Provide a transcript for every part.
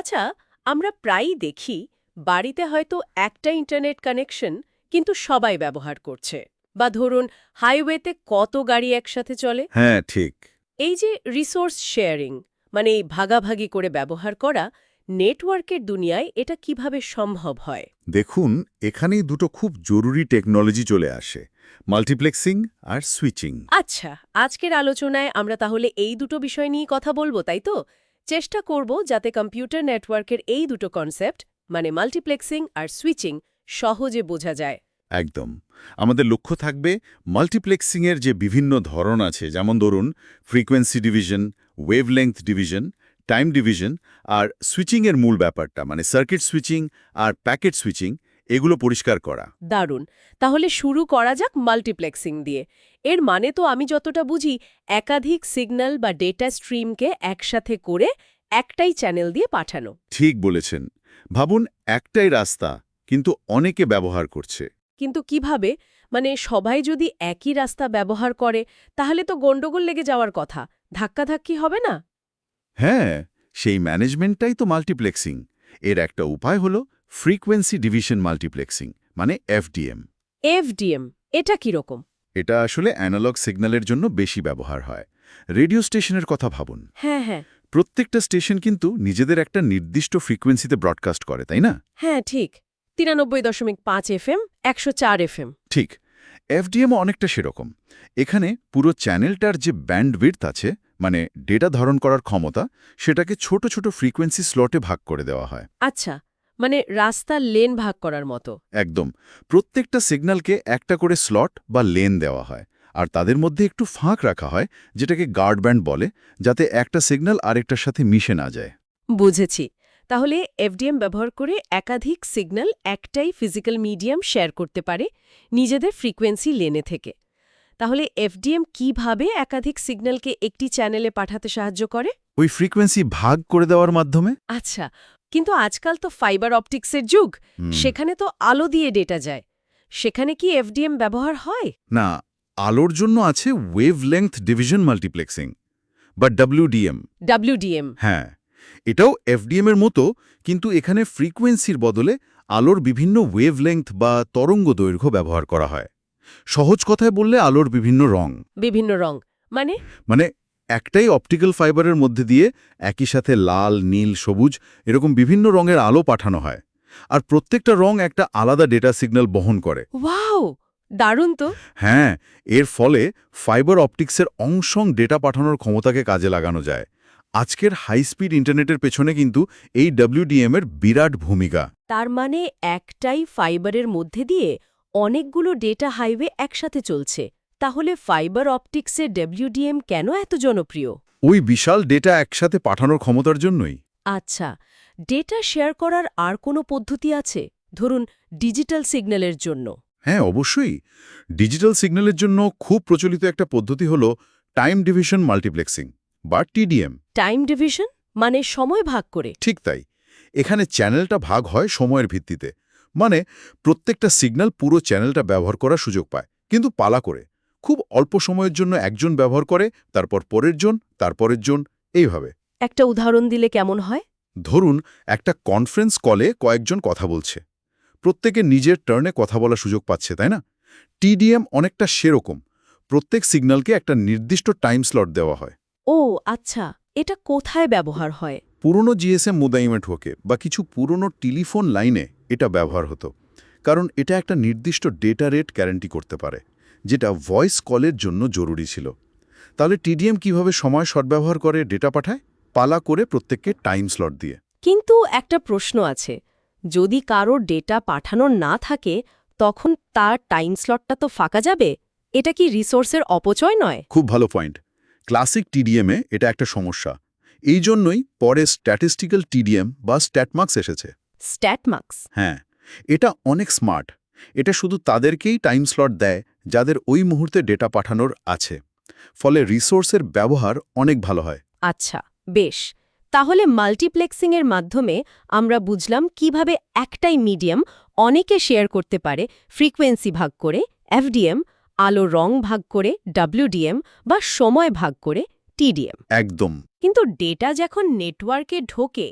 আচ্ছা আমরা প্রায়ই দেখি বাড়িতে হয়তো একটা ইন্টারনেট কানেকশন কিন্তু সবাই ব্যবহার করছে। বা ধরুন হাইওয়েতে কত গাড়ি একসাথে চলে? হ্যাঁ ঠিক। এই যে রিসোর্স শেয়ারিং মানে এই ভাগাভাগি করে ব্যবহার করা নেটওয়ার্কের দুনিয়ায় এটা কীভাবে সম্ভব হয়? দেখুন এখানেই দুটো খুব জরুরি টেকনোলজি চলে আসে মাল্টিপ্লেক্সিং আর সুইচিং আচ্ছা আজকের আলোচনায় আমরা তাহলে এই দুটো বিষয় নিয়ে কথা বলব তাই তো? চেষ্টা করব যাতে কম্পিউটার নেটওয়ার্কের এই দুটো কনসেপ্ট মানে মাল্টিপ্লেক্সিং আর সুইচিং, সহজে বোঝা যায়। একদম। আমাদের লক্ষ্য থাকবে মাল্টিপ্লেক্সিংয়ের যে বিভিন্ন ধরন আছে, যেমন ধরুন frequency division, wavelength division, time division আর সুইচিংয়ের মূল ব্যাপারটা মানে সার্কিট সুইচিং আর প্যাকেট সুইচিং এগুলো পরিষ্কার করা। দারুণ। তাহলে শুরু করা যাক মাল্টিপ্লেক্সিং দিয়ে। এর মানে তো আমি যতটা বুঝি একাধিক সিগন্যাল বা ডেটা স্ট্রিমকে একসাথে করে একটাই চ্যানেল দিয়ে পাঠানো। ঠিক বলেছেন। ভাবুন একটাই রাস্তা কিন্তু অনেকে ব্যবহার করছে। কিন্তু কীভাবে? মানে সবাই যদি একই রাস্তা ব্যবহার করে তাহলে তো গণ্ডগোল লেগে যাওয়ার কথা। ধাক্কাধাক্কি হবে না? হ্যাঁ সেই ম্যানেজমেন্টটাই তো মাল্টিপ্লেক্সিং। এর একটা উপায় হল ফ্রিকোয়েন্সি ডিভিশন মাল্টিপ্লেক্সিং মানে এফডিএম। এফডিএম এটা কীরকম এটা আসলে অ্যানালগ সিগন্যালের জন্য বেশি ব্যবহার হয়। রেডিও স্টেশনের কথা ভাবুন। হ্যাঁ হ্যাঁ। প্রত্যেকটা স্টেশন কিন্তু নিজেদের একটা নির্দিষ্ট ফ্রিকোয়েন্সিতে ব্রডকাস্ট করে তাই না? হ্যাঁ ঠিক। তিরানব্বই দশমিক পাঁচ এফএম একশো চার এফএম। ঠিক। এফডিএমও অনেকটা সেরকম। এখানে পুরো চ্যানেলটার যে ব্যান্ডউইডথ আছে মানে ডেটা ধারণ করার ক্ষমতা সেটাকে ছোট ছোট ফ্রিকোয়েন্সি স্লটে ভাগ করে দেওয়া হয়। আচ্ছা। মানে রাস্তার লেন ভাগ করার মতো। একদম। প্রত্যেকটা সিগন্যালকে একটা করে স্লট বা লেন দেওয়া হয় আর তাদের মধ্যে একটু ফাঁক রাখা হয় যেটাকে গার্ড ব্যান্ড বলে যাতে একটা সিগন্যাল আরেকটার সাথে মিশে না যায়। বুঝেছি। তাহলে এফডিএম ব্যবহার করে একাধিক সিগন্যাল একটাই ফিজিক্যাল মিডিয়াম শেয়ার করতে পারে নিজেদের ফ্রিকোয়েন্সি লেনে থেকে। তাহলে এফডিএম কীভাবে একাধিক সিগন্যালকে একটি চ্যানেলে পাঠাতে সাহায্য করে? ওই ফ্রিকোয়েন্সি ভাগ করে দেওয়ার মাধ্যমে? আচ্ছা কিন্তু আজকাল তো ফাইবার অপটিক্সের যুগ। সেখানে তো আলো দিয়ে ডেটা যায়। সেখানে কি এফডিএম ব্যবহার হয়? না আলোর জন্য আছে ওয়েভলেংথ ডিভিশন মাল্টিপ্লেক্সিং বা ডব্লিউডিএম ডাব্লিউডিএম হ্যাঁ এটাও এফডিএম এর মতো কিন্তু এখানে ফ্রিকোয়েন্সির বদলে আলোর বিভিন্ন ওয়েভলেংথ বা তরঙ্গ দৈর্ঘ্য ব্যবহার করা হয়। সহজ কথায় বললে আলোর বিভিন্ন রং। বিভিন্ন রং। মানে? মানে একটাই অপটিক্যাল ফাইবারের মধ্যে দিয়ে একই সাথে লাল নীল সবুজ এরকম বিভিন্ন রঙের আলো পাঠানো হয়। আর প্রত্যেকটা রং একটা আলাদা ডেটা সিগন্যাল বহন করে। ওয়াও! দারুণ তো! হ্যাঁ এর ফলে ফাইবার অপটিক্সের অংশং ডেটা পাঠানোর ক্ষমতাকে কাজে লাগানো যায়। আজকের হাই স্পিড ইন্টারনেটের পেছনে কিন্তু এই ডব্লিউডিএম এর বিরাট ভূমিকা। তার মানে একটাই ফাইবারের মধ্যে দিয়ে অনেকগুলো ডেটা হাইওয়ে একসাথে চলছে। তাহলে ফাইবার অপটিক্সের ডব্লিউডিএম কেন এত জনপ্রিয়? ওই বিশাল ডেটা একসাথে পাঠানোর ক্ষমতার জন্যই। আচ্ছা ডেটা শেয়ার করার আর কোনো পদ্ধতি আছে? ধরুন ডিজিটাল সিগন্যালের জন্য। হ্যাঁ অবশ্যই। ডিজিটাল সিগন্যালের জন্য খুব প্রচলিত একটা পদ্ধতি হল টাইম ডিভিশন মাল্টিপ্লেক্সিং বা টিডিএম টাইম ডিভিশন মানে সময় ভাগ করে। ঠিক তাই। এখানে চ্যানেলটা ভাগ হয় সময়ের ভিত্তিতে। মানে প্রত্যেকটা সিগন্যাল পুরো চ্যানেলটা ব্যবহার করার সুযোগ পায় কিন্তু পালা করে। খুব অল্প সময়ের জন্য একজন ব্যবহার করে তারপর পরের জন তারপরের জন এইভাবে। একটা উদাহরণ দিলে কেমন হয়? ধরুন একটা কনফারেন্স কলে কয়েকজন কথা বলছে। প্রত্যেকে নিজের টার্নে কথা বলার সুযোগ পাচ্ছে তাই না? টিডিএম অনেকটা সেরকম। প্রত্যেক সিগন্যালকে একটা নির্দিষ্ট টাইম স্লট দেওয়া হয়। ও আচ্ছা। এটা কোথায় ব্যবহার হয়? পুরনো জিএসএম মোদাইম নেটওয়ার্কে বা কিছু পুরনো টেলিফোন লাইনে এটা ব্যবহার হতো। কারণ এটা একটা নির্দিষ্ট ডেটা রেট গ্যারান্টি করতে পারে। যেটা ভয়েস কলের জন্য জরুরি ছিল। তাহলে টিডিএম কীভাবে সময় সদ্ব্যবহার করে ডেটা পাঠায়? পালা করে প্রত্যেককে টাইম স্লট দিয়ে। কিন্তু একটা প্রশ্ন আছে যদি কারও ডেটা পাঠানো না থাকে তখন তার টাইম স্লটটা তো ফাঁকা যাবে? এটা কি রিসোর্সের অপচয় নয়? খুব ভালো পয়েন্ট ক্লাসিক টিডিএমে এটা একটা সমস্যা। এই জন্যই পরে স্ট্যাটিস্টিক্যাল টিডিএম বা স্ট্যাটমার্কস এসেছে। স্ট্যাটমার্কস হ্যাঁ এটা অনেক স্মার্ট এটা শুধু তাদেরকেই টাইম স্লট দেয় যাদের ওই মুহূর্তে ডেটা পাঠানোর আছে। ফলে রিসোর্সের ব্যবহার অনেক ভালো হয়। আচ্ছা বেশ। তাহলে মাল্টিপ্লেক্সিংয়ের মাধ্যমে আমরা বুঝলাম কীভাবে একটাই মিডিয়াম অনেকে শেয়ার করতে পারে ফ্রিকোয়েন্সি ভাগ করে এফডিএম আলো রং ভাগ করে ডাব্লিউডিএম বা সময় ভাগ করে টিডিএম একদম। কিন্তু ডেটা যখন নেটওয়ার্কে ঢোকে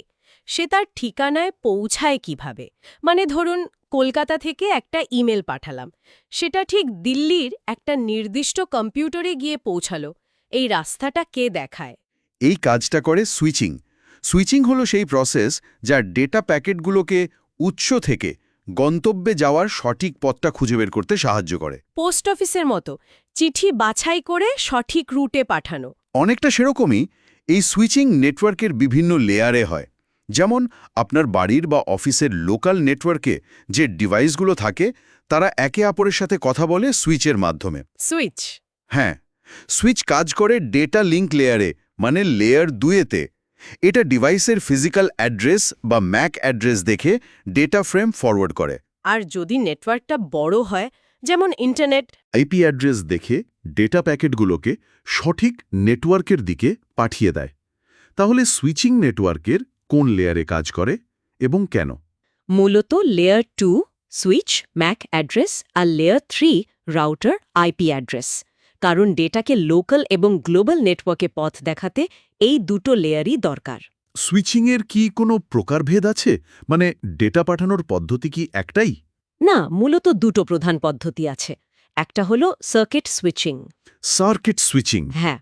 সে তার ঠিকানায় পৌঁছায় কীভাবে? মানে ধরুন কলকাতা থেকে একটা ইমেল পাঠালাম। সেটা ঠিক দিল্লির একটা নির্দিষ্ট কম্পিউটারে গিয়ে পৌঁছালো। এই রাস্তাটা কে দেখায়? এই কাজটা করে সুইচিং। সুইচিং হলো সেই প্রসেস যা ডেটা প্যাকেটগুলোকে উৎস থেকে গন্তব্যে যাওয়ার সঠিক পথটা খুঁজে বের করতে সাহায্য করে। পোস্ট অফিসের মতো। চিঠি বাছাই করে সঠিক রুটে পাঠানো। অনেকটা সেরকমই এই সুইচিং নেটওয়ার্কের বিভিন্ন লেয়ারে হয়। যেমন আপনার বাড়ির বা অফিসের লোকাল নেটওয়ার্কে যে ডিভাইসগুলো থাকে তারা একে অপরের সাথে কথা বলে সুইচের মাধ্যমে। সুইচ। হ্যাঁ সুইচ কাজ করে ডেটা লিঙ্ক লেয়ারে মানে লেয়ার দুয়েতে এটা ডিভাইসের ফিজিক্যাল অ্যাড্রেস বা ম্যাক অ্যাড্রেস দেখে ডেটা ফ্রেম ফরওয়ার্ড করে। আর যদি নেটওয়ার্কটা বড় হয় যেমন ইন্টারনেট। আইপি অ্যাড্রেস দেখে ডেটা প্যাকেটগুলোকে সঠিক নেটওয়ার্কের দিকে পাঠিয়ে দেয়। তাহলে সুইচিং নেটওয়ার্কের কোন লেয়ারে কাজ করে এবং কেন? মূলত layer two switch MAC address আর layer three router IP address কারণ ডেটাকে লোকাল এবং গ্লোবাল নেটওয়ার্কে পথ দেখাতে এই দুটো লেয়ারই দরকার। সুইচিংয়ের কি কোনো প্রকারভেদ আছে? মানে ডেটা পাঠানোর পদ্ধতি কি একটাই? না মূলত দুটো প্রধান পদ্ধতি আছে। একটা হলো সার্কিট সুইচিং সার্কিট সুইচিং হ্যাঁ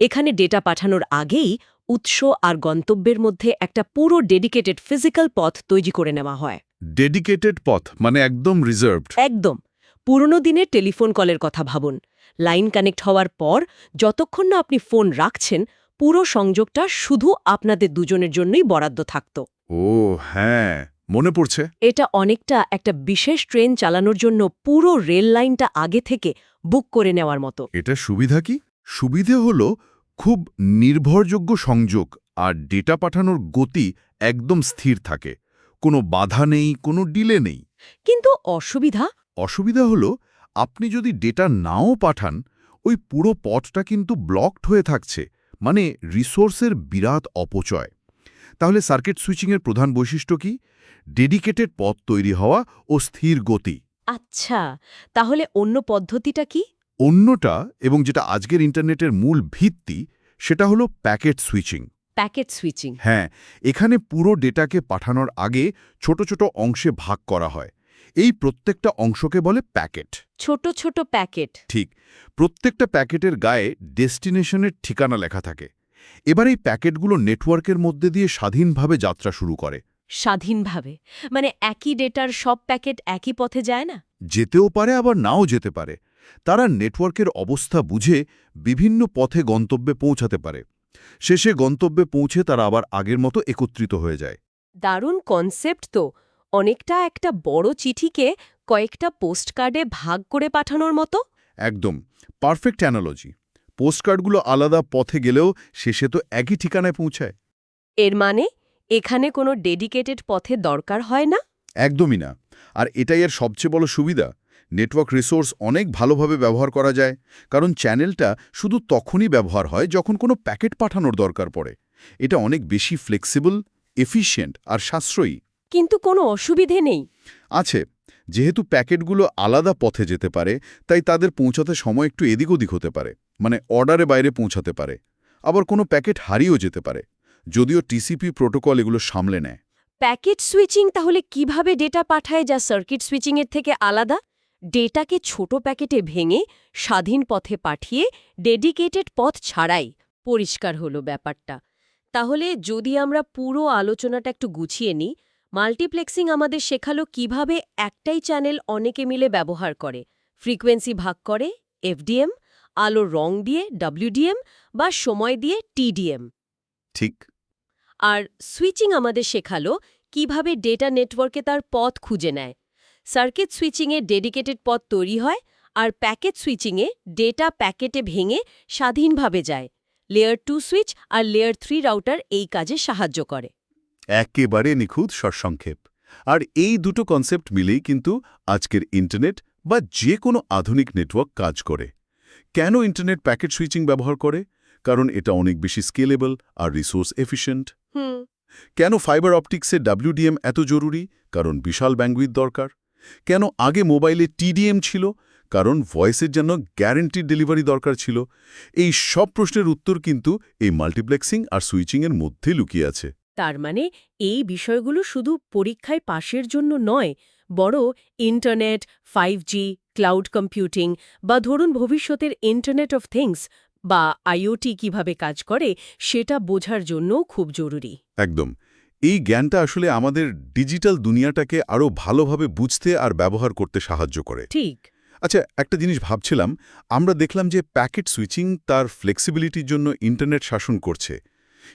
এখানে ডেটা পাঠানোর আগেই উৎস আর গন্তব্যের মধ্যে একটা পুরো ডেডিকেটেড ফিজিক্যাল পথ তৈরি করে নেওয়া হয়। ডেডিকেটেড পথ মানে একদম রিজার্ভড একদম। পুরনো দিনের টেলিফোন কলের কথা ভাবুন। লাইন কানেক্ট হওয়ার পর যতক্ষণ না আপনি ফোন রাখছেন পুরো সংযোগটা শুধু আপনাদের দুজনের জন্যই বরাদ্দ থাকত। ও হ্যাঁ মনে পড়ছে। এটা অনেকটা একটা বিশেষ ট্রেন চালানোর জন্য পুরো রেল লাইনটা আগে থেকে বুক করে নেওয়ার মতো। এটা সুবিধা কি? সুবিধে হলো খুব নির্ভরযোগ্য সংযোগ আর ডেটা পাঠানোর গতি একদম স্থির থাকে। কোনো বাধা নেই কোনো ডিলে নেই। কিন্তু অসুবিধা? অসুবিধা হলো আপনি যদি ডেটা নাও পাঠান ওই পুরো পথটা কিন্তু ব্লকড হয়ে থাকছে মানে রিসোর্সের বিরাট অপচয়। তাহলে সার্কিট সুইচিংয়ের প্রধান বৈশিষ্ট্য কি? ডেডিকেটেড পথ তৈরি হওয়া ও স্থির গতি। আচ্ছা তাহলে অন্য পদ্ধতিটা কি? অন্যটা এবং যেটা আজকের ইন্টারনেটের মূল ভিত্তি সেটা হলো প্যাকেট সুইচিং। Packet switching. হ্যাঁ এখানে পুরো ডেটাকে পাঠানোর আগে ছোট ছোট অংশে ভাগ করা হয়। এই প্রত্যেকটা অংশকে বলে প্যাকেট। ছোট ছোট প্যাকেট। ঠিক প্রত্যেকটা প্যাকেটের গায়ে ডেস্টিনেশনের ঠিকানা লেখা থাকে। এবার এই প্যাকেটগুলো নেটওয়ার্কের মধ্যে দিয়ে স্বাধীনভাবে যাত্রা শুরু করে। স্বাধীনভাবে? মানে একই ডেটার সব প্যাকেট একই পথে যায় না? যেতেও পারে আবার নাও যেতে পারে। তারা নেটওয়ার্কের অবস্থা বুঝে বিভিন্ন পথে গন্তব্যে পৌঁছাতে পারে। শেষে গন্তব্যে পৌঁছে তারা আবার আগের মতো একত্রিত হয়ে যায়। দারুণ কনসেপ্ট তো। অনেকটা একটা বড় চিঠিকে কয়েকটা পোস্টকার্ডে ভাগ করে পাঠানোর মতো? একদম। পারফেক্ট অ্যানালজি পোস্টকার্ডগুলো আলাদা পথে গেলেও শেষে তো একই ঠিকানায় পৌঁছায়। এর মানে এখানে কোনো ডেডিকেটেড পথে দরকার হয় না? একদমই না। আর এটাই এর সবচেয়ে বড় সুবিধা। নেটওয়ার্ক রিসোর্স অনেক ভালোভাবে ব্যবহার করা যায় কারণ চ্যানেলটা শুধু তখনই ব্যবহার হয় যখন কোনো প্যাকেট পাঠানোর দরকার পড়ে। এটা অনেক বেশি ফ্লেক্সিবল এফিশিয়েন্ট আর সাশ্রয়ী। কিন্তু কোনো অসুবিধে নেই। আছে যেহেতু প্যাকেটগুলো আলাদা পথে যেতে পারে তাই তাদের পৌঁছাতে সময় একটু এদিক ওদিক হতে পারে মানে অর্ডারে বাইরে পৌঁছাতে পারে। আবার কোনো প্যাকেট হারিয়েও যেতে পারে যদিও টিসিপি প্রোটোকল এগুলো সামলে নেয়। প্যাকেট সুইচিং তাহলে কীভাবে ডেটা পাঠায় যা সার্কিট সুইচিংয়ের থেকে আলাদা? ডেটাকে ছোট প্যাকেটে ভেঙে স্বাধীন পথে পাঠিয়ে ডেডিকেটেড পথ ছাড়াই পরিষ্কার হলো ব্যাপারটা। তাহলে যদি আমরা পুরো আলোচনাটা একটু গুছিয়ে নিই মাল্টিপ্লেক্সিং আমাদের শেখালো কীভাবে একটাই চ্যানেল অনেকে মিলে ব্যবহার করে। ফ্রিকোয়েন্সি ভাগ করে এফডিএম আলো রং দিয়ে ডব্লিউডিএম বা সময় দিয়ে টিডিএম। ঠিক। আর সুইচিং আমাদের শেখালো কীভাবে ডেটা নেটওয়ার্কে তার পথ খুঁজে নেয়। সার্কিট সুইচিংয়ে ডেডিকেটেড পথ তৈরি হয় আর প্যাকেট সুইচিংয়ে ডেটা প্যাকেটে ভেঙে স্বাধীনভাবে যায়। লেয়ার টু সুইচ আর লেয়ার থ্রি রাউটার এই কাজে সাহায্য করে। একেবারে নিখুঁত সরসংক্ষেপ। আর এই দুটো কনসেপ্ট মিলেই কিন্তু আজকের ইন্টারনেট বা যে কোনো আধুনিক নেটওয়ার্ক কাজ করে। কেন ইন্টারনেট প্যাকেট সুইচিং ব্যবহার করে? কারণ এটা অনেক বেশি স্কেলেবল আর রিসোর্স এফিশিয়েন্ট। হুম। কেন ফাইবার অপটিক্সের ডাব্লিউডিএম এত জরুরি? কারণ বিশাল ব্যাঙ্গুইথ দরকার। কেন আগে মোবাইলে টিডিএম ছিল? কারণ ভয়েসের জন্য গ্যারেন্টি ডেলিভারি দরকার ছিল। এই সব প্রশ্নের উত্তর কিন্তু এই মাল্টিপ্লেক্সিং আর সুইচিংয়ের মধ্যে লুকিয়ে আছে। তার মানে এই বিষয়গুলো শুধু পরীক্ষায় পাশের জন্য নয় বড় internet five G cloud computing বা ধরুন ভবিষ্যতের ইন্টারনেট অফ থিংস বা আইওটি কীভাবে কাজ করে সেটা বোঝার জন্যও খুব জরুরি। একদম। এই জ্ঞানটা আসলে আমাদের ডিজিটাল দুনিয়াটাকে আরও ভালোভাবে বুঝতে আর ব্যবহার করতে সাহায্য করে। ঠিক। আচ্ছা একটা জিনিস ভাবছিলাম আমরা দেখলাম যে প্যাকেট সুইচিং তার ফ্লেক্সিবিলিটির জন্য ইন্টারনেট শাসন করছে।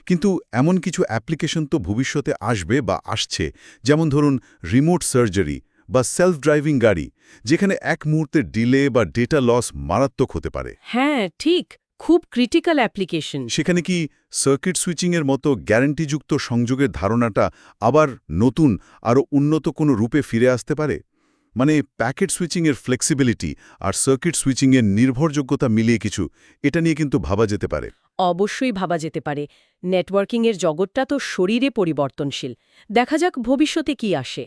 কিন্তু এমন কিছু অ্যাপ্লিকেশন তো ভবিষ্যতে আসবে বা আসছে যেমন ধরুন রিমোট সার্জারি বা সেলফ ড্রাইভিং গাড়ি যেখানে এক মুহূর্তে ডিলে বা ডেটা লস মারাত্মক হতে পারে। হ্যাঁ ঠিক। খুব ক্রিটিক্যাল অ্যাপ্লিকেশন সেখানে কি সার্কিট সুইচিংয়ের মতো গ্যারান্টিযুক্ত সংযোগের ধারণাটা আবার নতুন আরও উন্নত কোনো রূপে ফিরে আসতে পারে? মানে প্যাকেট সুইচিংয়ের ফ্লেক্সিবিলিটি আর সার্কিট সুইচিংয়ের নির্ভরযোগ্যতা মিলিয়ে কিছু এটা নিয়ে কিন্তু ভাবা যেতে পারে। অবশ্যই ভাবা যেতে পারে। নেটওয়ার্কিংয়ের জগৎটা তো শরীরে পরিবর্তনশীল। দেখা যাক ভবিষ্যতে কি আসে।